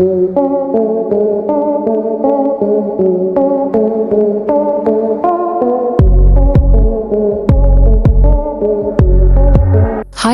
Hi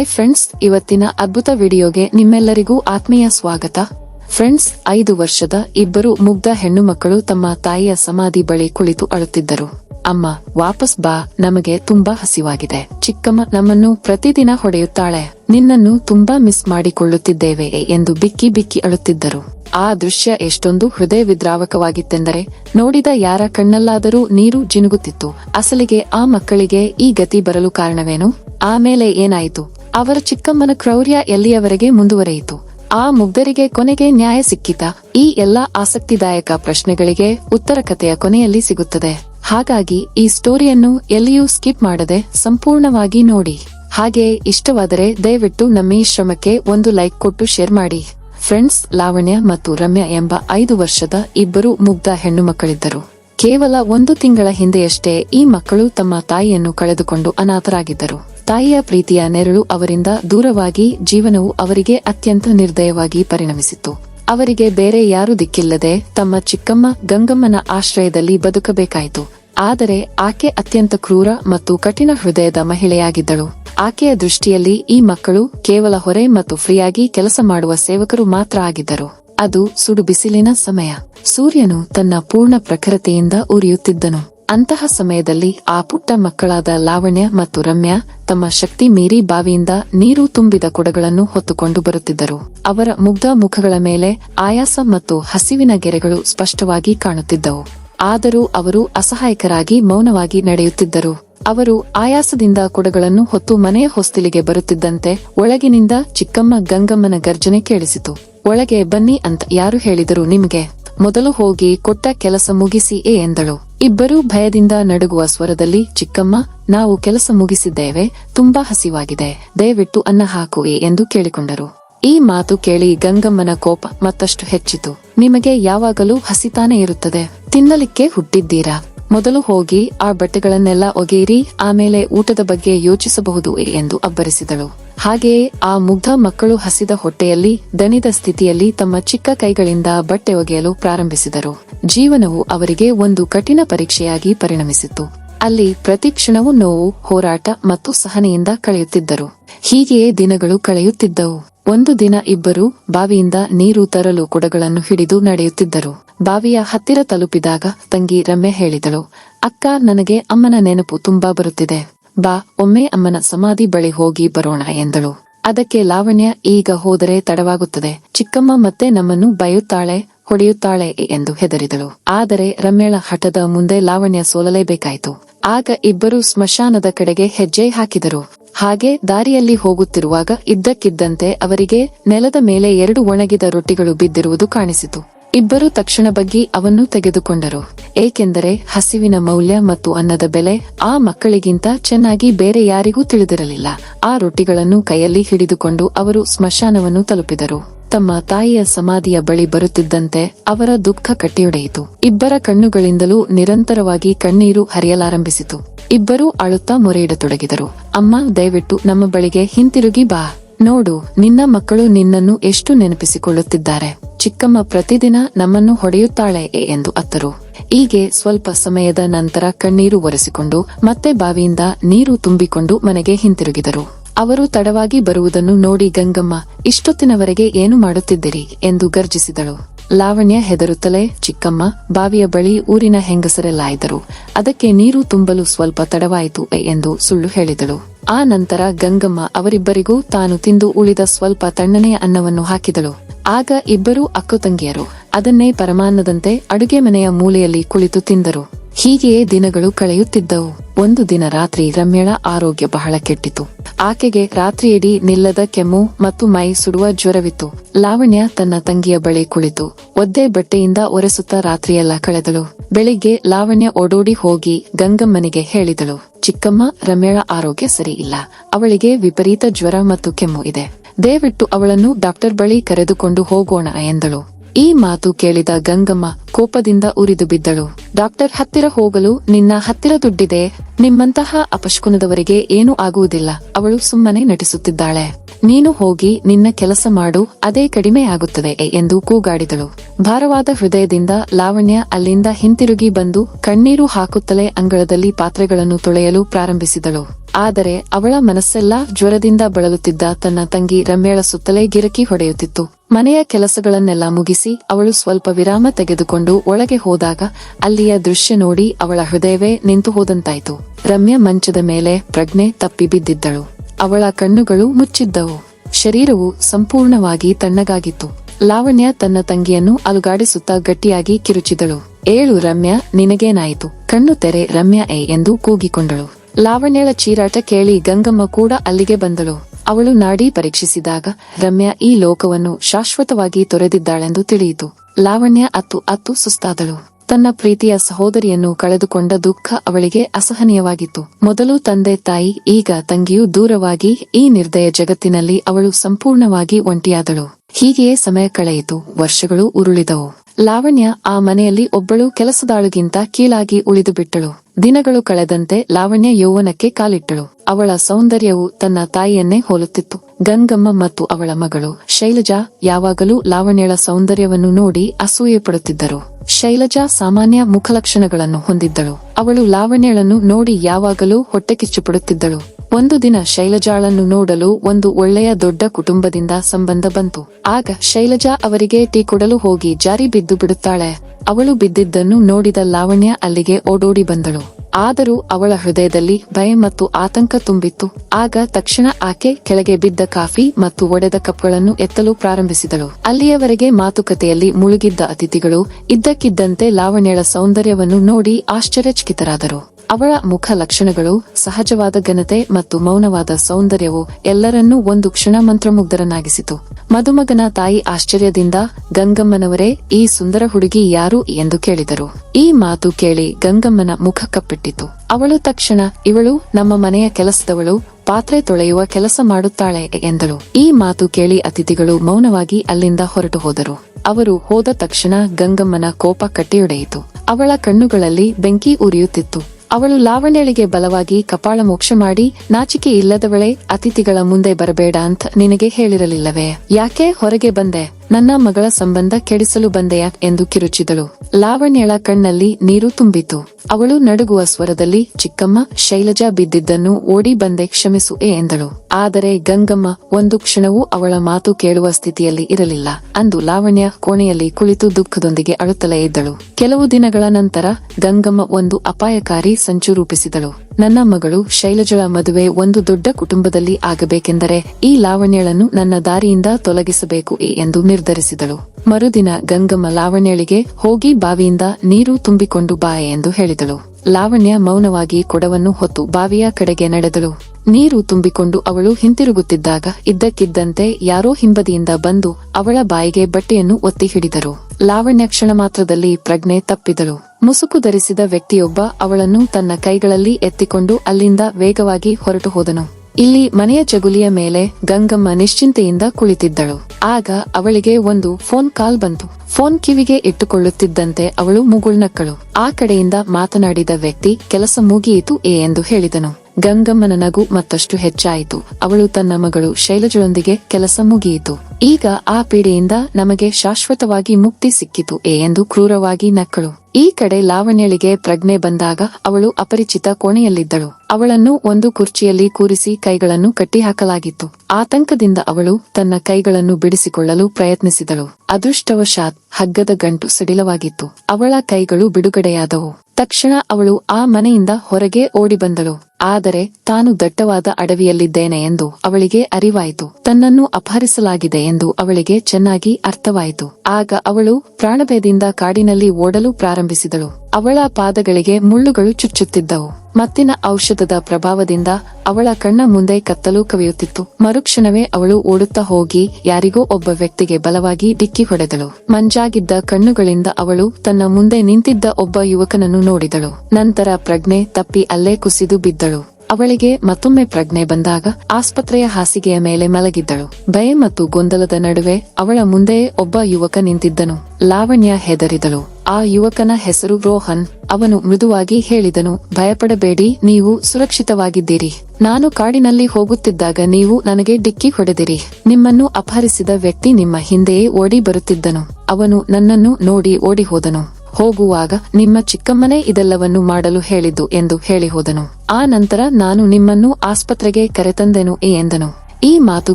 friends ಇವತ್ತಿನ ಅದ್ಭುತ ವಿಡಿಯೋಗೆ ನಿಮ್ಮೆಲ್ಲರಿಗೂ ಆತ್ಮೀಯ ಸ್ವಾಗತ. ಫ್ರೆಂಡ್ಸ್, ಐದು ವರ್ಷದ ಇಬ್ಬರು ಮುಗ್ಧ ಹೆಣ್ಣು ಮಕ್ಕಳು ತಮ್ಮ ತಾಯಿಯ ಸಮಾಧಿ ಬಳಿ ಕುಳಿತು ಅಳುತ್ತಿದ್ದರು. ಅಮ್ಮ, ವಾಪಸ್ ಬಾ, ನಮಗೆ ತುಂಬಾ ಹಸಿವಾಗಿದೆ. ಚಿಕ್ಕಮ್ಮ ನಮ್ಮನ್ನು ಪ್ರತಿದಿನ ಹೊಡೆಯುತ್ತಾಳೆ. ನಿನ್ನನ್ನು ತುಂಬಾ ಮಿಸ್ ಮಾಡಿಕೊಳ್ಳುತ್ತಿದ್ದೇವೆ ಎಂದು ಬಿಕ್ಕಿ ಬಿಕ್ಕಿ ಅಳುತ್ತಿದ್ದರು. ಆ ದೃಶ್ಯ ಎಷ್ಟೊಂದು ಹೃದಯ ವಿದ್ರಾವಕವಾಗಿತ್ತೆಂದರೆ ನೋಡಿದ ಯಾರ ಕಣ್ಣಲ್ಲಾದರೂ ನೀರು ಜಿನುಗುತ್ತಿತ್ತು. ಅಸಲಿಗೆ ಆ ಮಕ್ಕಳಿಗೆ ಈ ಗತಿ ಬರಲು ಕಾರಣವೇನು? ಆಮೇಲೆ ಏನಾಯಿತು? ಅವರ ಚಿಕ್ಕಮ್ಮನ ಕ್ರೌರ್ಯ ಎಲ್ಲಿಯವರೆಗೆ ಮುಂದುವರೆಯಿತು? ಆ ಮುಗ್ಧರಿಗೆ ಕೊನೆಗೆ ನ್ಯಾಯ ಸಿಕ್ಕಿತ ಈ ಎಲ್ಲಾ ಆಸಕ್ತಿದಾಯಕ ಪ್ರಶ್ನೆಗಳಿಗೆ ಉತ್ತರ ಕಥೆಯ ಕೊನೆಯಲ್ಲಿ ಸಿಗುತ್ತದೆ. ಹಾಗಾಗಿ ಈ ಸ್ಟೋರಿಯನ್ನು ಎಲ್ಲಿಯೂ ಸ್ಕಿಪ್ ಮಾಡದೆ ಸಂಪೂರ್ಣವಾಗಿ ನೋಡಿ. ಹಾಗೆ ಇಷ್ಟವಾದರೆ ದಯವಿಟ್ಟು ನಮ್ಮ ಈ ಶ್ರಮಕ್ಕೆ ಒಂದು ಲೈಕ್ ಕೊಟ್ಟು ಶೇರ್ ಮಾಡಿ. ಫ್ರೆಂಡ್ಸ್, ಲಾವಣ್ಯ ಮತ್ತು ರಮ್ಯಾ ಎಂಬ ಐದು ವರ್ಷದ ಇಬ್ಬರು ಮುಗ್ಧ ಹೆಣ್ಣು ಮಕ್ಕಳಿದ್ದರು. ಕೇವಲ ಒಂದು ತಿಂಗಳ ಹಿಂದೆಯಷ್ಟೇ ಈ ಮಕ್ಕಳು ತಮ್ಮ ತಾಯಿಯನ್ನು ಕಳೆದುಕೊಂಡು ಅನಾಥರಾಗಿದ್ದರು. ತಾಯಿಯ ಪ್ರೀತಿಯ ನೆರಳು ಅವರಿಂದ ದೂರವಾಗಿ ಜೀವನವು ಅವರಿಗೆ ಅತ್ಯಂತ ನಿರ್ದಯವಾಗಿ ಪರಿಣಮಿಸಿತು ಅವರಿಗೆ ಬೇರೆ ಯಾರು ದಿಕ್ಕಿಲ್ಲದೆ ತಮ್ಮ ಚಿಕ್ಕಮ್ಮ ಗಂಗಮ್ಮನ ಆಶ್ರಯದಲ್ಲಿ ಬದುಕಬೇಕಾಯಿತು. ಆದರೆ ಆಕೆ ಅತ್ಯಂತ ಕ್ರೂರ ಮತ್ತು ಕಠಿಣ ಹೃದಯದ ಮಹಿಳೆಯಾಗಿದ್ದಳು. ಆಕೆಯ ದೃಷ್ಟಿಯಲ್ಲಿ ಈ ಮಕ್ಕಳು ಕೇವಲ ಹೊರೆ ಮತ್ತು ಫ್ರೀಯಾಗಿ ಕೆಲಸ ಮಾಡುವ ಸೇವಕರು ಮಾತ್ರ ಆಗಿದ್ದರು. ಅದು ಸುಡು ಬಿಸಿಲಿನ ಸಮಯ. ಸೂರ್ಯನು ತನ್ನ ಪೂರ್ಣ ಪ್ರಖರತೆಯಿಂದ ಉರಿಯುತ್ತಿದ್ದನು. ಅಂತಹ ಸಮಯದಲ್ಲಿ ಆ ಪುಟ್ಟ ಮಕ್ಕಳಾದ ಲಾವಣ್ಯ ಮತ್ತು ರಮ್ಯಾ ತಮ್ಮ ಶಕ್ತಿ ಮೀರಿ ಬಾವಿಯಿಂದ ನೀರು ತುಂಬಿದ ಕೊಡಗಳನ್ನು ಹೊತ್ತುಕೊಂಡು ಬರುತ್ತಿದ್ದರು. ಅವರ ಮುಗ್ಧ ಮುಖಗಳ ಮೇಲೆ ಆಯಾಸ ಮತ್ತು ಹಸಿವಿನ ಗೆರೆಗಳು ಸ್ಪಷ್ಟವಾಗಿ ಕಾಣುತ್ತಿದ್ದವು. ಆದರೂ ಅವರು ಅಸಹಾಯಕರಾಗಿ ಮೌನವಾಗಿ ನಡೆಯುತ್ತಿದ್ದರು. ಅವರು ಆಯಾಸದಿಂದ ಕೊಡಗಳನ್ನು ಹೊತ್ತು ಮನೆಯ ಹೊಸ್ತಿಲಿಗೆ ಬರುತ್ತಿದ್ದಂತೆ ಒಳಗಿನಿಂದ ಚಿಕ್ಕಮ್ಮ ಗಂಗಮ್ಮನ ಗರ್ಜನೆ ಕೇಳಿಸಿತು. ಒಳಗೆ ಬನ್ನಿ ಅಂತ ಯಾರು ಹೇಳಿದರು ನಿಮಗೆ ಮೊದಲು ಹೋಗಿ ಕೊಟ್ಟ ಕೆಲಸ ಮುಗಿಸಿ ಎಂದಳು. ಇಬ್ಬರೂ ಭಯದಿಂದ ನಡುಗುವ ಸ್ವರದಲ್ಲಿ, ಚಿಕ್ಕಮ್ಮ, ನಾವು ಕೆಲಸ ಮುಗಿಸಿದ್ದೇವೆ, ತುಂಬಾ ಹಸಿವಾಗಿದೆ, ದಯವಿಟ್ಟು ಅನ್ನ ಹಾಕು ಎ ಎಂದು ಕೇಳಿಕೊಂಡರು. ಈ ಮಾತು ಕೇಳಿ ಗಂಗಮ್ಮನ ಕೋಪ ಮತ್ತಷ್ಟು ಹೆಚ್ಚಿತು. ನಿಮಗೆ ಯಾವಾಗಲೂ ಹಸಿತಾನೆ ಇರುತ್ತದೆ. ತಿನ್ನಲಿಕ್ಕೆ ಹುಟ್ಟಿದ್ದೀರಾ? ಮೊದಲು ಹೋಗಿ ಆ ಬಟ್ಟೆಗಳನ್ನೆಲ್ಲ ಒಗೆಯಿರಿ, ಆಮೇಲೆ ಊಟದ ಬಗ್ಗೆ ಯೋಚಿಸಬಹುದು ಎಂದು ಅಬ್ಬರಿಸಿದಳು. ಹಾಗೆಯೇ ಆ ಮುಗ್ಧ ಮಕ್ಕಳು ಹಸಿದ ಹೊಟ್ಟೆಯಲ್ಲಿ, ದಣಿದ ಸ್ಥಿತಿಯಲ್ಲಿ ತಮ್ಮ ಚಿಕ್ಕ ಕೈಗಳಿಂದ ಬಟ್ಟೆ ಒಗೆಯಲು ಪ್ರಾರಂಭಿಸಿದರು. ಜೀವನವು ಅವರಿಗೆ ಒಂದು ಕಠಿಣ ಪರೀಕ್ಷೆಯಾಗಿ ಪರಿಣಮಿಸಿತು ಅಲ್ಲಿ ಪ್ರತಿ ಕ್ಷಣವೂ ನೋವು, ಹೋರಾಟ ಮತ್ತು ಸಹನೆಯಿಂದ ಕಳೆಯುತ್ತಿದ್ದರು. ಹೀಗೆಯೇ ದಿನಗಳು ಕಳೆಯುತ್ತಿದ್ದವು. ಒಂದು ದಿನ ಇಬ್ಬರು ಬಾವಿಯಿಂದ ನೀರು ತರಲು ಕೊಡಗಳನ್ನು ಹಿಡಿದು ನಡೆಯುತ್ತಿದ್ದರು. ಬಾವಿಯ ಹತ್ತಿರ ತಲುಪಿದಾಗ ತಂಗಿ ರಮ್ಯ ಹೇಳಿದಳು, ಅಕ್ಕ, ನನಗೆ ಅಮ್ಮನ ನೆನಪು ತುಂಬಾ ಬರುತ್ತಿದೆ. ಬಾ, ಒಮ್ಮೆ ಅಮ್ಮನ ಸಮಾಧಿ ಬಳಿ ಹೋಗಿ ಬರೋಣ ಎಂದಳು. ಅದಕ್ಕೆ ಲಾವಣ್ಯ, ಈಗ ಹೋದರೆ ತಡವಾಗುತ್ತದೆ. ಚಿಕ್ಕಮ್ಮ ಮತ್ತೆ ನಮ್ಮನ್ನು ಬಯುತ್ತಾಳೆ, ಹೊಡೆಯುತ್ತಾಳೆ ಎಂದು ಹೆದರಿದಳು. ಆದರೆ ರಮ್ಯಳ ಹಠದ ಮುಂದೆ ಲಾವಣ್ಯ ಸೋಲಲೇಬೇಕಾಯಿತು. ಆಗ ಇಬ್ಬರು ಸ್ಮಶಾನದ ಕಡೆಗೆ ಹೆಜ್ಜೆ ಹಾಕಿದರು. ಹಾಗೆ ದಾರಿಯಲ್ಲಿ ಹೋಗುತ್ತಿರುವಾಗ ಇದ್ದಕ್ಕಿದ್ದಂತೆ ಅವರಿಗೆ ನೆಲದ ಮೇಲೆ ಎರಡು ಒಣಗಿದ ರೊಟ್ಟಿಗಳು ಬಿದ್ದಿರುವುದು ಕಾಣಿಸಿತು. ಇಬ್ಬರು ತಕ್ಷಣ ಬಗ್ಗೆ ಅವನ್ನು ತೆಗೆದುಕೊಂಡರು. ಏಕೆಂದರೆ ಹಸಿವಿನ ಮೌಲ್ಯ ಮತ್ತು ಅನ್ನದ ಬೆಲೆ ಆ ಮಕ್ಕಳಿಗಿಂತ ಚೆನ್ನಾಗಿ ಬೇರೆ ಯಾರಿಗೂ ತಿಳಿದಿರಲಿಲ್ಲ. ಆ ರೊಟ್ಟಿಗಳನ್ನು ಕೈಯಲ್ಲಿ ಹಿಡಿದುಕೊಂಡು ಅವರು ಸ್ಮಶಾನವನ್ನು ತಲುಪಿದರು. ತಮ್ಮ ತಾಯಿಯ ಸಮಾಧಿಯ ಬಳಿ ಬರುತ್ತಿದ್ದಂತೆ ಅವರ ದುಃಖ ಕಟ್ಟಿಯೊಡೆಯಿತು. ಇಬ್ಬರ ಕಣ್ಣುಗಳಿಂದಲೂ ನಿರಂತರವಾಗಿ ಕಣ್ಣೀರು ಹರಿಯಲಾರಂಭಿಸಿತು. ಇಬ್ಬರೂ ಅಳುತ್ತಾ ಮೊರೆಯಿಡತೊಡಗಿದರು. ಅಮ್ಮ, ದಯವಿಟ್ಟು ನಮ್ಮ ಬಳಿಗೆ ಹಿಂತಿರುಗಿ ಬಾ. ನೋಡು, ನಿನ್ನ ಮಕ್ಕಳು ನಿನ್ನನ್ನು ಎಷ್ಟು ನೆನಪಿಸಿಕೊಳ್ಳುತ್ತಿದ್ದಾರೆ. ಚಿಕ್ಕಮ್ಮ ಪ್ರತಿದಿನ ನಮ್ಮನ್ನು ಹೊಡೆಯುತ್ತಾಳೆ ಎಂದು ಅತ್ತರು. ಹೀಗೆ ಸ್ವಲ್ಪ ಸಮಯದ ನಂತರ ಕಣ್ಣೀರು ಒರೆಸಿಕೊಂಡು ಮತ್ತೆ ಬಾವಿಯಿಂದ ನೀರು ತುಂಬಿಕೊಂಡು ಮನೆಗೆ ಹಿಂತಿರುಗಿದರು. ಅವರು ತಡವಾಗಿ ಬರುವುದನ್ನು ನೋಡಿ, ಗಂಗಮ್ಮ, ಇಷ್ಟೊತ್ತಿನವರೆಗೆ ಏನು ಮಾಡುತ್ತಿದ್ದಿರಿ? ಎಂದು ಗರ್ಜಿಸಿದಳು. ಲಾವಣ್ಯ ಹೆದರುತ್ತಲೇ, ಚಿಕ್ಕಮ್ಮ, ಬಾವಿಯ ಬಳಿ ಊರಿನ ಹೆಂಗಸರೆಲ್ಲ ಇದ್ದರು. ಅದಕ್ಕೆ ನೀರು ತುಂಬಲು ಸ್ವಲ್ಪ ತಡವಾಯಿತು ಎಂದು ಸುಳ್ಳು ಹೇಳಿದಳು. ಆ ನಂತರ ಗಂಗಮ್ಮ ಅವರಿಬ್ಬರಿಗೂ ತಾನು ತಿಂದು ಉಳಿದ ಸ್ವಲ್ಪ ತಣ್ಣನೆಯ ಅನ್ನವನ್ನು ಹಾಕಿದಳು. ಆಗ ಇಬ್ಬರೂ ಅಕ್ಕುತಂಗಿಯರು ಅದನ್ನೇ ಪರಮಾನ್ನದಂತೆ ಅಡುಗೆ ಮನೆಯ ಮೂಲೆಯಲ್ಲಿ ಕುಳಿತು ತಿಂದರು. ಹೀಗೆಯೇ ದಿನಗಳು ಕಳೆಯುತ್ತಿದ್ದವು. ಒಂದು ದಿನ ರಾತ್ರಿ ರಮ್ಯಳ ಆರೋಗ್ಯ ಬಹಳ ಕೆಟ್ಟಿತು. ಆಕೆಗೆ ರಾತ್ರಿಯಿಡೀ ನಿಲ್ಲದ ಕೆಮ್ಮು ಮತ್ತು ಮೈ ಸುಡುವ ಜ್ವರವಿತ್ತು. ಲಾವಣ್ಯ ತನ್ನ ತಂಗಿಯ ಬಳಿ ಕುಳಿತು. ಒದ್ದೆ ಬಟ್ಟೆಯಿಂದ ಒರೆಸುತ್ತಾ ರಾತ್ರಿಯೆಲ್ಲ ಕಳೆದಳು. ಬೆಳಿಗ್ಗೆ ಲಾವಣ್ಯ ಓಡೋಡಿ ಹೋಗಿ ಗಂಗಮ್ಮನಿಗೆ ಹೇಳಿದಳು, ಚಿಕ್ಕಮ್ಮ, ರಮ್ಯಳ ಆರೋಗ್ಯ ಸರಿ ಇಲ್ಲ ಅವಳಿಗೆ ವಿಪರೀತ ಜ್ವರ ಮತ್ತು ಕೆಮ್ಮು ಇದೆ. ದಯವಿಟ್ಟು ಅವಳನ್ನು ಡಾಕ್ಟರ್ ಬಳಿ ಕರೆದುಕೊಂಡು ಹೋಗೋಣ ಎಂದಳು. ಈ ಮಾತು ಕೇಳಿದ ಗಂಗಮ್ಮ ಕೋಪದಿಂದ ಉರಿದು ಬಿದ್ದಳು. ಡಾಕ್ಟರ್ ಹತ್ತಿರ ಹೋಗಲು ನಿನ್ನ ಹತ್ತಿರ ದುಡ್ಡಿದೆ, ನಿಮ್ಮಂತಹ ಅಪಶ್ಕುನದವರಿಗೆ ಏನೂ ಆಗುವುದಿಲ್ಲ, ಅವಳು ಸುಮ್ಮನೆ ನಟಿಸುತ್ತಿದ್ದಾಳೆ. ನೀನು ಹೋಗಿ ನಿನ್ನ ಕೆಲಸ ಮಾಡು, ಅದೇ ಕಡಿಮೆ ಆಗುತ್ತದೆ ಎಂದು ಕೂಗಾಡಿದಳು. ಭಾರವಾದ ಹೃದಯದಿಂದ ಲಾವಣ್ಯ ಅಲ್ಲಿಂದ ಹಿಂತಿರುಗಿ ಬಂದು ಕಣ್ಣೀರು ಹಾಕುತ್ತಲೇ ಅಂಗಳದಲ್ಲಿ ಪಾತ್ರೆಗಳನ್ನು ತೊಳೆಯಲು ಪ್ರಾರಂಭಿಸಿದಳು. ಆದರೆ ಅವಳ ಮನಸ್ಸೆಲ್ಲ ಜ್ವರದಿಂದ ಬಳಲುತ್ತಿದ್ದ ತನ್ನ ತಂಗಿ ರಮ್ಯಳ ಸುತ್ತಲೇ ಗಿರಕಿ ಹೊಡೆಯುತ್ತಿತ್ತು. ಮನೆಯ ಕೆಲಸಗಳನ್ನೆಲ್ಲ ಮುಗಿಸಿ ಅವಳು ಸ್ವಲ್ಪ ವಿರಾಮ ತೆಗೆದುಕೊಂಡು ಒಳಗೆ ಹೋದಾಗ ಅಲ್ಲಿಯ ದೃಶ್ಯ ನೋಡಿ ಅವಳ ಹೃದಯವೇ ನಿಂತು ಹೋದಂತಾಯ್ತು. ರಮ್ಯ ಮಂಚದ ಮೇಲೆ ಪ್ರಜ್ಞೆ ತಪ್ಪಿ ಬಿದ್ದಿದ್ದಳು. ಅವಳ ಕಣ್ಣುಗಳು ಮುಚ್ಚಿದ್ದವು. ಶರೀರವು ಸಂಪೂರ್ಣವಾಗಿ ತಣ್ಣಗಾಗಿತ್ತು. ಲಾವಣ್ಯ ತನ್ನ ತಂಗಿಯನ್ನು ಅಲುಗಾಡಿಸುತ್ತಾ ಗಟ್ಟಿಯಾಗಿ ಕಿರುಚಿದಳು. ಏಳು ರಮ್ಯ, ನಿನಗೇನಾಯಿತು? ಕಣ್ಣು ತೆರೆ ರಮ್ಯ ಎ ಎಂದು ಕೂಗಿಕೊಂಡಳು. ಲಾವಣ್ಯಳ ಚೀರಾಟ ಕೇಳಿ ಗಂಗಮ್ಮ ಕೂಡ ಅಲ್ಲಿಗೆ ಬಂದಳು. ಅವಳು ನಾಡಿ ಪರೀಕ್ಷಿಸಿದಾಗ ರಮ್ಯಾ ಈ ಲೋಕವನ್ನು ಶಾಶ್ವತವಾಗಿ ತೊರೆದಿದ್ದಾಳೆಂದು ತಿಳಿಯಿತು. ಲಾವಣ್ಯ ಅತ್ತು ಅತ್ತು ಸುಸ್ತಾದಳು. ತನ್ನ ಪ್ರೀತಿಯ ಸಹೋದರಿಯನ್ನು ಕಳೆದುಕೊಂಡ ದುಃಖ ಅವಳಿಗೆ ಅಸಹನೀಯವಾಗಿತ್ತು. ಮೊದಲು ತಂದೆ ತಾಯಿ, ಈಗ ತಂಗಿಯು ದೂರವಾಗಿ ಈ ನಿರ್ದಯ ಜಗತ್ತಿನಲ್ಲಿ ಅವಳು ಸಂಪೂರ್ಣವಾಗಿ ಒಂಟಿಯಾದಳು. ಹೀಗೆಯೇ ಸಮಯ ಕಳೆಯಿತು, ವರ್ಷಗಳು ಉರುಳಿದವು. ಲಾವಣ್ಯ ಆ ಮನೆಯಲ್ಲಿ ಒಬ್ಬಳು ಕೆಲಸದಾಳುಗಿಂತ ಕೀಳಾಗಿ ಉಳಿದು ಬಿಟ್ಟಳು ದಿನಗಳು ಕಳೆದಂತೆ ಲಾವಣ್ಯ ಯೌವನಕ್ಕೆ ಕಾಲಿಟ್ಟಳು. ಅವಳ ಸೌಂದರ್ಯವು ತನ್ನ ತಾಯಿಯನ್ನೇ ಹೋಲುತ್ತಿತ್ತು. ಗಂಗಮ್ಮ ಮತ್ತು ಅವಳ ಮಗಳು ಶೈಲಜಾ ಯಾವಾಗಲೂ ಲಾವಣ್ಯಳ ಸೌಂದರ್ಯವನ್ನು ನೋಡಿ ಅಸೂಯೆ ಪಡುತ್ತಿದ್ದರು. ಶೈಲಜಾ ಸಾಮಾನ್ಯ ಮುಖಲಕ್ಷಣಗಳನ್ನು ಹೊಂದಿದ್ದಳು. ಅವಳು ಲಾವಣ್ಯಳನ್ನು ನೋಡಿ ಯಾವಾಗಲೂ ಹೊಟ್ಟೆ ಕಿಚ್ಚುಪಡುತ್ತಿದ್ದಳು ಒಂದು ದಿನ ಶೈಲಜಾಳನ್ನು ನೋಡಲು ಒಂದು ಒಳ್ಳೆಯ ದೊಡ್ಡ ಕುಟುಂಬದಿಂದ ಸಂಬಂಧ ಬಂತು. ಆಗ ಶೈಲಜಾ ಅವರಿಗೆ ಟೀ ಕೊಡಲು ಹೋಗಿ ಜಾರಿ ಬಿದ್ದು ಬಿಡುತ್ತಾಳೆ. ಅವಳು ಬಿದ್ದಿದ್ದನ್ನು ನೋಡಿದ ಲಾವಣ್ಯ ಅಲ್ಲಿಗೆ ಓಡೋಡಿ ಬಂದಳು. ಆದರೂ ಅವಳ ಹೃದಯದಲ್ಲಿ ಭಯ ಮತ್ತು ಆತಂಕ ತುಂಬಿತ್ತು. ಆಗ ತಕ್ಷಣ ಆಕೆ ಕೆಳಗೆ ಬಿದ್ದ ಕಾಫಿ ಮತ್ತು ಒಡೆದ ಕಪ್ಗಳನ್ನು ಎತ್ತಲು ಪ್ರಾರಂಭಿಸಿದಳು. ಅಲ್ಲಿಯವರೆಗೆ ಮಾತುಕತೆಯಲ್ಲಿ ಮುಳುಗಿದ್ದ ಅತಿಥಿಗಳು ಇದ್ದಕ್ಕಿದ್ದಂತೆ ಲಾವಣ್ಯಳ ಸೌಂದರ್ಯವನ್ನು ನೋಡಿ ಆಶ್ಚರ್ಯಚಕಿತರಾದರು. ಅವಳ ಮುಖ ಲಕ್ಷಣಗಳು, ಸಹಜವಾದ ಘನತೆ ಮತ್ತು ಮೌನವಾದ ಸೌಂದರ್ಯವು ಎಲ್ಲರನ್ನೂ ಒಂದು ಕ್ಷಣ ಮಂತ್ರಮುಗ್ಧರನ್ನಾಗಿಸಿತು. ಮದುಮಗನ ತಾಯಿ ಆಶ್ಚರ್ಯದಿಂದ, ಗಂಗಮ್ಮನವರೇ, ಈ ಸುಂದರ ಹುಡುಗಿ ಯಾರು ಎಂದು ಕೇಳಿದರು. ಈ ಮಾತು ಕೇಳಿ ಗಂಗಮ್ಮನ ಮುಖ ಕಪ್ಪಿಟ್ಟಿತು. ಅವಳು ತಕ್ಷಣ, ಇವಳು ನಮ್ಮ ಮನೆಯ ಕೆಲಸದವಳು, ಪಾತ್ರೆ ತೊಳೆಯುವ ಕೆಲಸ ಮಾಡುತ್ತಾಳೆ ಎಂದಳು. ಈ ಮಾತು ಕೇಳಿ ಅತಿಥಿಗಳು ಮೌನವಾಗಿ ಅಲ್ಲಿಂದ ಹೊರಟು ಹೋದರು. ಅವರು ಹೋದ ತಕ್ಷಣ ಗಂಗಮ್ಮನ ಕೋಪ ಕಟ್ಟಿಯೊಡೆಯಿತು. ಅವಳ ಕಣ್ಣುಗಳಲ್ಲಿ ಬೆಂಕಿ ಉರಿಯುತ್ತಿತ್ತು. ಅವಳು ಲಾವಣ್ಯಳಿಗೆ ಬಲವಾಗಿ ಕಪಾಳ ಮೋಕ್ಷ ಮಾಡಿ, ನಾಚಿಕೆ ಇಲ್ಲದವಳೆ ಅತಿಥಿಗಳ ಮುಂದೆ ಬರಬೇಡ ಅಂತ ನಿನಗೆ ಹೇಳಿರಲಿಲ್ಲವೇ? ಯಾಕೆ ಹೊರಗೆ ಬಂದೆ? ನನ್ನ ಮಗಳ ಸಂಬಂಧ ಕೆಡಿಸಲು ಬಂದೆಯಾ ಎಂದು ಕಿರುಚಿದಳು. ಲಾವಣ್ಯಳ ಕಣ್ಣಲ್ಲಿ ನೀರು ತುಂಬಿತು ಅವಳು ನಡುಗುವ ಸ್ವರದಲ್ಲಿ, ಚಿಕ್ಕಮ್ಮ, ಶೈಲಜಾ ಬಿದ್ದಿದ್ದನ್ನು ಓಡಿ ಬಂದೆ, ಕ್ಷಮಿಸು ಎ ಎಂದಳು. ಆದರೆ ಗಂಗಮ್ಮ, ಒಂದು ಕ್ಷಣವೂ ಅವಳ ಮಾತು ಕೇಳುವ ಸ್ಥಿತಿಯಲ್ಲಿ ಇರಲಿಲ್ಲ, ಅಂದು ಲಾವಣ್ಯ ಕೋಣೆಯಲ್ಲಿ ಕುಳಿತು ದುಃಖದೊಂದಿಗೆ ಅಳುತ್ತಲೇ ಇದ್ದಳು. ಕೆಲವು ದಿನಗಳ ನಂತರ ಗಂಗಮ್ಮ ಒಂದು ಅಪಾಯಕಾರಿ ಸಂಚು ರೂಪಿಸಿದಳು. ನನ್ನ ಮಗಳು ಶೈಲಜಳ ಮದುವೆ ಒಂದು ದೊಡ್ಡ ಕುಟುಂಬದಲ್ಲಿ ಆಗಬೇಕೆಂದರೆ ಈ ಲಾವಣ್ಯಳನ್ನು ನನ್ನ ದಾರಿಯಿಂದ ತೊಲಗಿಸಬೇಕು ಎಂದು ನಿರ್ಧರಿಸಿದಳು. ಮರುದಿನ ಗಂಗಮ್ಮ ಲಾವಣ್ಯಳಿಗೆ, ಹೋಗಿ ಬಾವಿಯಿಂದ ನೀರು ತುಂಬಿಕೊಂಡು ಬಾ ಎಂದು ಹೇಳಿದಳು. ಲಾವಣ್ಯ ಮೌನವಾಗಿ ಕೊಡವನ್ನು ಹೊತ್ತು ಬಾವಿಯ ಕಡೆಗೆ ನಡೆದಳು. ನೀರು ತುಂಬಿಕೊಂಡು ಅವಳು ಹಿಂತಿರುಗುತ್ತಿದ್ದಾಗ ಇದ್ದಕ್ಕಿದ್ದಂತೆ ಯಾರೋ ಹಿಂಬದಿಯಿಂದ ಬಂದು ಅವಳ ಬಾಯಿಗೆ ಬಟ್ಟೆಯನ್ನು ಒತ್ತಿ ಹಿಡಿದರು. ಲಾವಣ್ಯ ಕ್ಷಣ ಮಾತ್ರದಲ್ಲಿ ಪ್ರಜ್ಞೆ ತಪ್ಪಿದಳು. ಮುಸುಕು ಧರಿಸಿದ ವ್ಯಕ್ತಿಯೊಬ್ಬ ಅವಳನ್ನು ತನ್ನ ಕೈಗಳಲ್ಲಿ ಎತ್ತಿಕೊಂಡು ಅಲ್ಲಿಂದ ವೇಗವಾಗಿ ಹೊರಟು ಹೋದನು. ಇಲ್ಲಿ ಮನೆಯ ಜಗುಲಿಯ ಮೇಲೆ ಗಂಗಮ್ಮ ನಿಶ್ಚಿಂತೆಯಿಂದ ಕುಳಿತಿದ್ದಳು. ಆಗ ಅವಳಿಗೆ ಒಂದು ಫೋನ್ ಕಾಲ್ ಬಂತು. ಫೋನ್ ಕಿವಿಗೆ ಇಟ್ಟುಕೊಳ್ಳುತ್ತಿದ್ದಂತೆ ಅವಳು ಮುಗುಳ್ನಕ್ಕಳು. ಆ ಕಡೆಯಿಂದ ಮಾತನಾಡಿದ ವ್ಯಕ್ತಿ, ಕೆಲಸ ಮುಗಿಯಿತು ಎ ಎಂದು ಹೇಳಿದನು. ಗಂಗಮ್ಮನ ನಗು ಮತ್ತಷ್ಟು ಹೆಚ್ಚಾಯಿತು. ಅವಳು ತನ್ನ ಮಗಳು ಶೈಲಜಳೊಂದಿಗೆ ಕೆಲಸ ಮುಗಿಯಿತು. ಈಗ ಆ ಪೀಡೆಯಿಂದ ನಮಗೆ ಶಾಶ್ವತವಾಗಿ ಮುಕ್ತಿ ಸಿಕ್ಕಿತು ಏ ಎಂದು ಕ್ರೂರವಾಗಿ ನಕ್ಕಳು. ಈ ಕಡೆ ಲಾವಣ್ಯಳಿಗೆ ಪ್ರಜ್ಞೆ ಬಂದಾಗ ಅವಳು ಅಪರಿಚಿತ ಕೋಣೆಯಲ್ಲಿದ್ದಳು. ಅವಳನ್ನು ಒಂದು ಕುರ್ಚಿಯಲ್ಲಿ ಕೂರಿಸಿ ಕೈಗಳನ್ನು ಕಟ್ಟಿಹಾಕಲಾಗಿತ್ತು. ಆತಂಕದಿಂದ ಅವಳು ತನ್ನ ಕೈಗಳನ್ನು ಬಿಡಿಸಿಕೊಳ್ಳಲು ಪ್ರಯತ್ನಿಸಿದಳು. ಅದೃಷ್ಟವಶಾತ್ ಹಗ್ಗದ ಗಂಟು ಸಡಿಲವಾಗಿತ್ತು. ಅವಳ ಕೈಗಳು ಬಿಡುಗಡೆಯಾದವು. ತಕ್ಷಣ ಅವಳು ಆ ಮನೆಯಿಂದ ಹೊರಗೆ ಓಡಿ ಬಂದಳು. ಆದರೆ ತಾನು ದಟ್ಟವಾದ ಅಡವಿಯಲ್ಲಿದ್ದೇನೆ ಎಂದು ಅವಳಿಗೆ ಅರಿವಾಯಿತು. ತನ್ನನ್ನು ಅಪಹರಿಸಲಾಗಿದೆ ಎಂದು ಅವಳಿಗೆ ಚೆನ್ನಾಗಿ ಅರ್ಥವಾಯಿತು. ಆಗ ಅವಳು ಪ್ರಾಣಭಯದಿಂದ ಕಾಡಿನಲ್ಲಿ ಓಡಲು ಪ್ರಾರಂಭಿಸಿದಳು. ಅವಳ ಪಾದಗಳಿಗೆ ಮುಳ್ಳುಗಳು ಚುಚ್ಚುತ್ತಿದ್ದವು. ಮತ್ತಿನ ಔಷಧದ ಪ್ರಭಾವದಿಂದ ಅವಳ ಕಣ್ಣ ಮುಂದೆ ಕತ್ತಲು ಕವಿಯುತ್ತಿತ್ತು. ಮರುಕ್ಷಣವೇ ಅವಳು ಓಡುತ್ತಾ ಹೋಗಿ ಯಾರಿಗೋ ಒಬ್ಬ ವ್ಯಕ್ತಿಗೆ ಬಲವಾಗಿ ಡಿಕ್ಕಿ ಹೊಡೆದಳು. ಮಂಜಾಗಿದ್ದ ಕಣ್ಣುಗಳಿಂದ ಅವಳು ತನ್ನ ಮುಂದೆ ನಿಂತಿದ್ದ ಒಬ್ಬ ಯುವಕನನ್ನು ನೋಡಿದಳು. ನಂತರ ಪ್ರಜ್ಞೆ ತಪ್ಪಿ ಅಲ್ಲೇ ಕುಸಿದು ಬಿದ್ದಳು. ಅವಳಿಗೆ ಮತ್ತೊಮ್ಮೆ ಪ್ರಜ್ಞೆ ಬಂದಾಗ ಆಸ್ಪತ್ರೆಯ ಹಾಸಿಗೆಯ ಮೇಲೆ ಮಲಗಿದ್ದಳು. ಭಯ ಮತ್ತು ಗೊಂದಲದ ನಡುವೆ ಅವಳ ಮುಂದೆ ಒಬ್ಬ ಯುವಕ ನಿಂತಿದ್ದನು. ಲಾವಣ್ಯ ಹೆದರಿದಳು. ಆ ಯುವಕನ ಹೆಸರು ರೋಹನ್. ಅವನು ಮೃದುವಾಗಿ ಹೇಳಿದನು, ಭಯಪಡಬೇಡಿ, ನೀವು ಸುರಕ್ಷಿತವಾಗಿದ್ದೀರಿ. ನಾನು ಕಾಡಿನಲ್ಲಿ ಹೋಗುತ್ತಿದ್ದಾಗ ನೀವು ನನಗೆ ಡಿಕ್ಕಿ ಹೊಡೆದಿರಿ. ನಿಮ್ಮನ್ನು ಅಪಹರಿಸಿದ ವ್ಯಕ್ತಿ ನಿಮ್ಮ ಹಿಂದೆಯೇ ಓಡಿ ಬರುತ್ತಿದ್ದನು. ಅವನು ನನ್ನನ್ನು ನೋಡಿ ಓಡಿ ಹೋದನು ಹೋಗುವಾಗ ನಿಮ್ಮ ಚಿಕ್ಕಮ್ಮನೇ ಇದೆಲ್ಲವನ್ನು ಮಾಡಲು ಹೇಳಿದ್ದು ಎಂದು ಹೇಳಿ ಹೋದನು. ಆ ನಂತರ ನಾನು ನಿಮ್ಮನ್ನು ಆಸ್ಪತ್ರೆಗೆ ಕರೆತಂದೆನು ಎಂದನು. ಈ ಮಾತು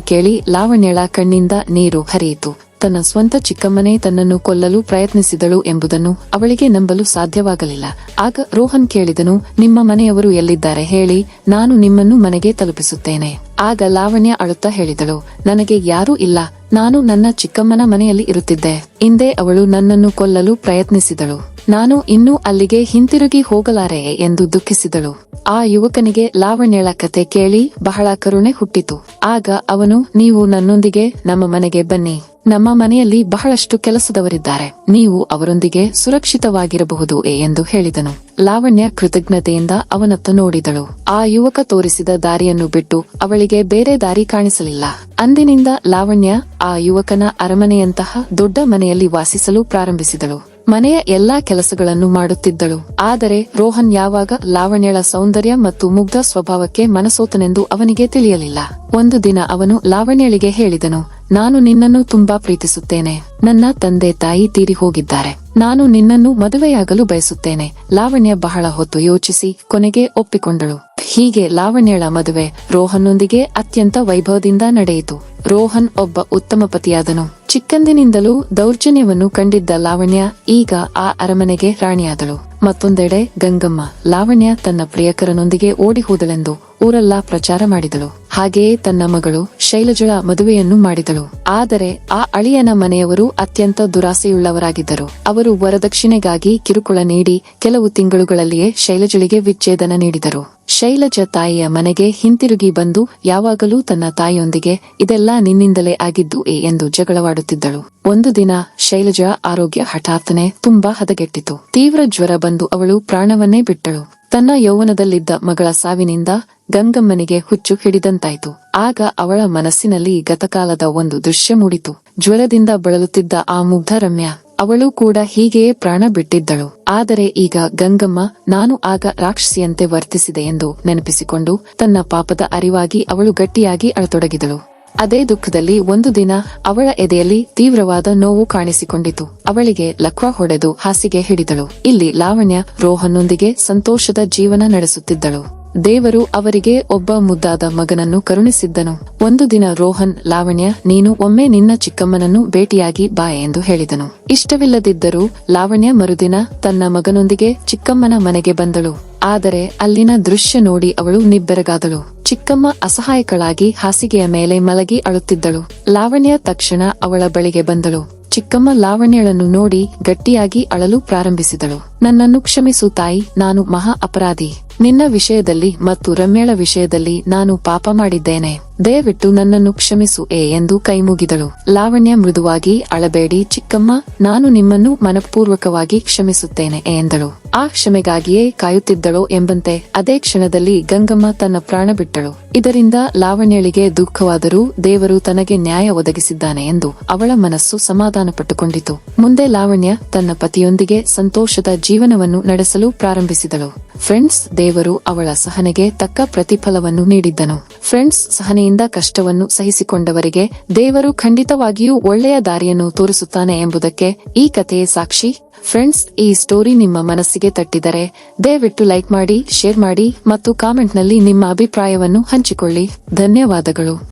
ಕೇಳಿ ಲಾವಣ್ಯಳ ಕಣ್ಣಿಂದ ನೀರು ಹರಿಯಿತು. ತನ್ನ ಸ್ವಂತ ಚಿಕ್ಕಮ್ಮನೇ ತನ್ನನ್ನು ಕೊಲ್ಲಲು ಪ್ರಯತ್ನಿಸಿದಳು ಎಂಬುದನ್ನು ಅವಳಿಗೆ ನಂಬಲು ಸಾಧ್ಯವಾಗಲಿಲ್ಲ. ಆಗ ರೋಹನ್ ಕೇಳಿದನು, ನಿಮ್ಮ ಮನೆಯವರು ಎಲ್ಲಿದ್ದಾರೆ ಹೇಳಿ, ನಾನು ನಿಮ್ಮನ್ನು ಮನೆಗೆ ತಲುಪಿಸುತ್ತೇನೆ. ಆಗ ಲಾವಣ್ಯ ಅಳುತ್ತಾ ಹೇಳಿದಳು, ನನಗೆ ಯಾರೂ ಇಲ್ಲ ನಾನು ನನ್ನ ಚಿಕ್ಕಮ್ಮನ ಮನೆಯಲ್ಲಿ ಇರುತ್ತಿದ್ದೆ. ಹಿಂದೆ ಅವಳು ನನ್ನನ್ನು ಕೊಲ್ಲಲು ಪ್ರಯತ್ನಿಸಿದಳು. ನಾನು ಇನ್ನೂ ಅಲ್ಲಿಗೆ ಹಿಂತಿರುಗಿ ಹೋಗಲಾರೆಯೇ ಎಂದು ದುಃಖಿಸಿದಳು. ಆ ಯುವಕನಿಗೆ ಲಾವಣ್ಯಳ ಕತೆ ಕೇಳಿ ಬಹಳ ಕರುಣೆ ಹುಟ್ಟಿತು. ಆಗ ಅವನು, ನೀವು ನನ್ನೊಂದಿಗೆ, ನಮ್ಮ ಮನೆಗೆ ಬನ್ನಿ. ನಮ್ಮ ಮನೆಯಲ್ಲಿ ಬಹಳಷ್ಟು ಕೆಲಸದವರಿದ್ದಾರೆ. ನೀವು ಅವರೊಂದಿಗೆ ಸುರಕ್ಷಿತವಾಗಿರಬಹುದು ಎಂದು ಹೇಳಿದನು. ಲಾವಣ್ಯ ಕೃತಜ್ಞತೆಯಿಂದ ಅವನತ್ತ ನೋಡಿದಳು. ಆ ಯುವಕ ತೋರಿಸಿದ ದಾರಿಯನ್ನು ಬಿಟ್ಟು ಅವಳಿಗೆ ಬೇರೆ ದಾರಿ ಕಾಣಿಸಲಿಲ್ಲ. ಅಂದಿನಿಂದ ಲಾವಣ್ಯ ಆ ಯುವಕನ ಅರಮನೆಯಂತಹ ದೊಡ್ಡ ಮನೆಯಲ್ಲಿ ವಾಸಿಸಲು ಪ್ರಾರಂಭಿಸಿದಳು. ಮನೆಯ ಎಲ್ಲಾ ಕೆಲಸಗಳನ್ನು ಮಾಡುತ್ತಿದ್ದಳು. ಆದರೆ ರೋಹನ್ ಯಾವಾಗ ಲಾವಣ್ಯಳ ಸೌಂದರ್ಯ ಮತ್ತು ಮುಗ್ಧ ಸ್ವಭಾವಕ್ಕೆ ಮನಸೋತನೆಂದು ಅವನಿಗೆ ತಿಳಿಯಲಿಲ್ಲ. ಒಂದು ದಿನ ಅವನು ಲಾವಣ್ಯಳಿಗೆ ಹೇಳಿದನು ನಾನು ನಿನ್ನನ್ನು ತುಂಬಾ ಪ್ರೀತಿಸುತ್ತೇನೆ. ನನ್ನ ತಂದೆ ತಾಯಿ ತೀರಿ ಹೋಗಿದ್ದಾರೆ. ನಾನು ನಿನ್ನನ್ನು ಮದುವೆಯಾಗಲು ಬಯಸುತ್ತೇನೆ. ಲಾವಣ್ಯ ಬಹಳ ಹೊತ್ತು ಯೋಚಿಸಿ ಕೊನೆಗೆ ಒಪ್ಪಿಕೊಂಡಳು. ಹೀಗೆ ಲಾವಣ್ಯಳ ಮದುವೆ ರೋಹನ್ನೊಂದಿಗೆ ಅತ್ಯಂತ ವೈಭವದಿಂದ ನಡೆಯಿತು. ರೋಹನ್ ಒಬ್ಬ ಉತ್ತಮ ಪತಿಯಾದನು. ಚಿಕ್ಕಂದಿನಿಂದಲೂ ದೌರ್ಜನ್ಯವನ್ನು ಕಂಡಿದ್ದ ಲಾವಣ್ಯ ಈಗ ಆ ಅರಮನೆಗೆ ರಾಣಿಯಾದಳು. ಮತ್ತೊಂದೆಡೆ ಗಂಗಮ್ಮ ಲಾವಣ್ಯ ತನ್ನ ಪ್ರಿಯಕರನೊಂದಿಗೆ ಓಡಿ ಹೋದಳೆಂದು ಊರೆಲ್ಲಾ ಪ್ರಚಾರ ಮಾಡಿದಳು. ಹಾಗೆಯೇ ತನ್ನ ಮಗಳು ಶೈಲಜಳ ಮದುವೆಯನ್ನು ಮಾಡಿದಳು. ಆದರೆ ಆ ಅಳಿಯನ ಮನೆಯವರು ಅತ್ಯಂತ ದುರಾಸೆಯುಳ್ಳವರಾಗಿದ್ದರು. ಅವರು ವರದಕ್ಷಿಣೆಗಾಗಿ ಕಿರುಕುಳ ನೀಡಿ ಕೆಲವು ತಿಂಗಳುಗಳಲ್ಲಿಯೇ ಶೈಲಜಳಿಗೆ ವಿಚ್ಛೇದನ ನೀಡಿದರು. ಶೈಲಜ ತಾಯಿಯ ಮನೆಗೆ ಹಿಂತಿರುಗಿ ಬಂದು ಯಾವಾಗಲೂ ತನ್ನ ತಾಯಿಯೊಂದಿಗೆ ಇದೆಲ್ಲಾ ನಿನ್ನಿಂದಲೇ ಆಗಿದ್ದು ಏ ಎಂದು ಜಗಳವಾಡುತ್ತಿದ್ದಳು. ಒಂದು ದಿನ ಶೈಲಜ ಆರೋಗ್ಯ ಹಠಾತ್ತನೆ ತುಂಬಾ ಹದಗೆಟ್ಟಿತು. ತೀವ್ರ ಜ್ವರ ಬಂದು ಅವಳು ಪ್ರಾಣವನ್ನೇ ಬಿಟ್ಟಳು. ತನ್ನ ಯೌವನದಲ್ಲಿದ್ದ ಮಗಳ ಸಾವಿನಿಂದ ಗಂಗಮ್ಮನಿಗೆ ಹುಚ್ಚು ಹಿಡಿದಂತಾಯ್ತು. ಆಗ ಅವಳ ಮನಸ್ಸಿನಲ್ಲಿ ಗತಕಾಲದ ಒಂದು ದೃಶ್ಯ ಮೂಡಿತು. ಜ್ವರದಿಂದ ಬಳಲುತ್ತಿದ್ದ ಆ ಮುಗ್ಧ ರಮ್ಯ ಅವಳು ಕೂಡ ಹೀಗೆಯೇ ಪ್ರಾಣ ಬಿಟ್ಟಿದ್ದಳು. ಆದರೆ ಈಗ ಗಂಗಮ್ಮ, ನಾನು ಆಗ ರಾಕ್ಷಸಿಯಂತೆ ವರ್ತಿಸಿದೆ ಎಂದು ನೆನಪಿಸಿಕೊಂಡು ತನ್ನ ಪಾಪದ ಅರಿವಾಗಿ ಅವಳು ಗಟ್ಟಿಯಾಗಿ ಅಳತೊಡಗಿದಳು. ಅದೇ ದುಃಖದಲ್ಲಿ ಒಂದು ದಿನ ಅವಳ ಎದೆಯಲ್ಲಿ ತೀವ್ರವಾದ ನೋವು ಕಾಣಿಸಿಕೊಂಡಿತು. ಅವಳಿಗೆ ಲಕ್ವ ಹೊಡೆದು ಹಾಸಿಗೆ ಹಿಡಿದಳು. ಇಲ್ಲಿ ಲಾವಣ್ಯ ರೋಹನ್ನೊಂದಿಗೆ ಸಂತೋಷದ ಜೀವನ ನಡೆಸುತ್ತಿದ್ದಳು. ದೇವರು ಅವರಿಗೆ ಒಬ್ಬ ಮುದ್ದಾದ ಮಗನನ್ನು ಕರುಣಿಸಿದ್ದನು. ಒಂದು ದಿನ ರೋಹನ್, ಲಾವಣ್ಯ, ನೀನು ಒಮ್ಮೆ ನಿನ್ನ ಚಿಕ್ಕಮ್ಮನನ್ನು ಭೇಟಿಯಾಗಿ ಬಾ ಎಂದು ಹೇಳಿದನು. ಇಷ್ಟವಿಲ್ಲದಿದ್ದರೂ ಲಾವಣ್ಯ ಮರುದಿನ ತನ್ನ ಮಗನೊಂದಿಗೆ ಚಿಕ್ಕಮ್ಮನ ಮನೆಗೆ ಬಂದಳು. ಆದರೆ ಅಲ್ಲಿನ ದೃಶ್ಯ ನೋಡಿ ಅವಳು ನಿಬ್ಬೆರಗಾದಳು. ಚಿಕ್ಕಮ್ಮ ಅಸಹಾಯಕಳಾಗಿ ಹಾಸಿಗೆಯ ಮೇಲೆ ಮಲಗಿ ಅಳುತ್ತಿದ್ದಳು. ಲಾವಣ್ಯ ತಕ್ಷಣ ಅವಳ ಬಳಿಗೆ ಬಂದಳು. ಚಿಕ್ಕಮ್ಮ ಲಾವಣ್ಯಳನ್ನು ನೋಡಿ ಗಟ್ಟಿಯಾಗಿ ಅಳಲು ಪ್ರಾರಂಭಿಸಿದಳು. ನನ್ನನ್ನು ಕ್ಷಮಿಸು ತಾಯಿ, ನಾನು ಮಹಾ ಅಪರಾಧಿ. ನಿನ್ನ ವಿಷಯದಲ್ಲಿ ಮತ್ತು ರಮ್ಯಳ ವಿಷಯದಲ್ಲಿ ನಾನು ಪಾಪ ಮಾಡಿದ್ದೇನೆ. ದಯವಿಟ್ಟು ನನ್ನನ್ನು ಕ್ಷಮಿಸು ಎ ಎಂದು ಕೈಮುಗಿದಳು. ಲಾವಣ್ಯ ಮೃದುವಾಗಿ, ಅಳಬೇಡಿ, ಚಿಕ್ಕಮ್ಮ, ನಾನು ನಿಮ್ಮನ್ನು ಮನಪೂರ್ವಕವಾಗಿ ಕ್ಷಮಿಸುತ್ತೇನೆ ಎಂದಳು. ಆ ಕ್ಷಮೆಗಾಗಿಯೇ ಕಾಯುತ್ತಿದ್ದಳೋ ಎಂಬಂತೆ ಅದೇ ಕ್ಷಣದಲ್ಲಿ ಗಂಗಮ್ಮ ತನ್ನ ಪ್ರಾಣ ಬಿಟ್ಟಳು. ಇದರಿಂದ ಲಾವಣ್ಯಳಿಗೆ ದುಃಖವಾದರೂ ದೇವರು ತನಗೆ ನ್ಯಾಯ ಒದಗಿಸಿದ್ದಾನೆ ಎಂದು ಅವಳ ಮನಸ್ಸು ಸಮಾಧಾನ ಪಟ್ಟುಕೊಂಡಿತು ಮುಂದೆ ಲಾವಣ್ಯ ತನ್ನ ಪತಿಯೊಂದಿಗೆ ಸಂತೋಷದ ಜೀವನವನ್ನು ನಡೆಸಲು ಪ್ರಾರಂಭಿಸಿದಳು. ಫ್ರೆಂಡ್ಸ್, ದೇವರು ಅವಳ ಸಹನೆಗೆ ತಕ್ಕ ಪ್ರತಿಫಲವನ್ನು ನೀಡಿದ್ದನು. ಫ್ರೆಂಡ್ಸ್, ಸಹನೆಯಿಂದ ಕಷ್ಟವನ್ನು ಸಹಿಸಿಕೊಂಡವರಿಗೆ ದೇವರು ಖಂಡಿತವಾಗಿಯೂ ಒಳ್ಳೆಯ ದಾರಿಯನ್ನು ತೋರಿಸುತ್ತಾನೆ ಎಂಬುದಕ್ಕೆ ಈ ಕಥೆಯೇ ಸಾಕ್ಷಿ. ಫ್ರೆಂಡ್ಸ್, ಈ ಸ್ಟೋರಿ ನಿಮ್ಮ ಮನಸ್ಸಿಗೆ ತಟ್ಟಿದರೆ ದಯವಿಟ್ಟು ಲೈಕ್ ಮಾಡಿ, ಶೇರ್ ಮಾಡಿ ಮತ್ತು ಕಾಮೆಂಟ್ನಲ್ಲಿ ನಿಮ್ಮ ಅಭಿಪ್ರಾಯವನ್ನು ಹಂಚಿಕೊಳ್ಳಿ. ಧನ್ಯವಾದಗಳು.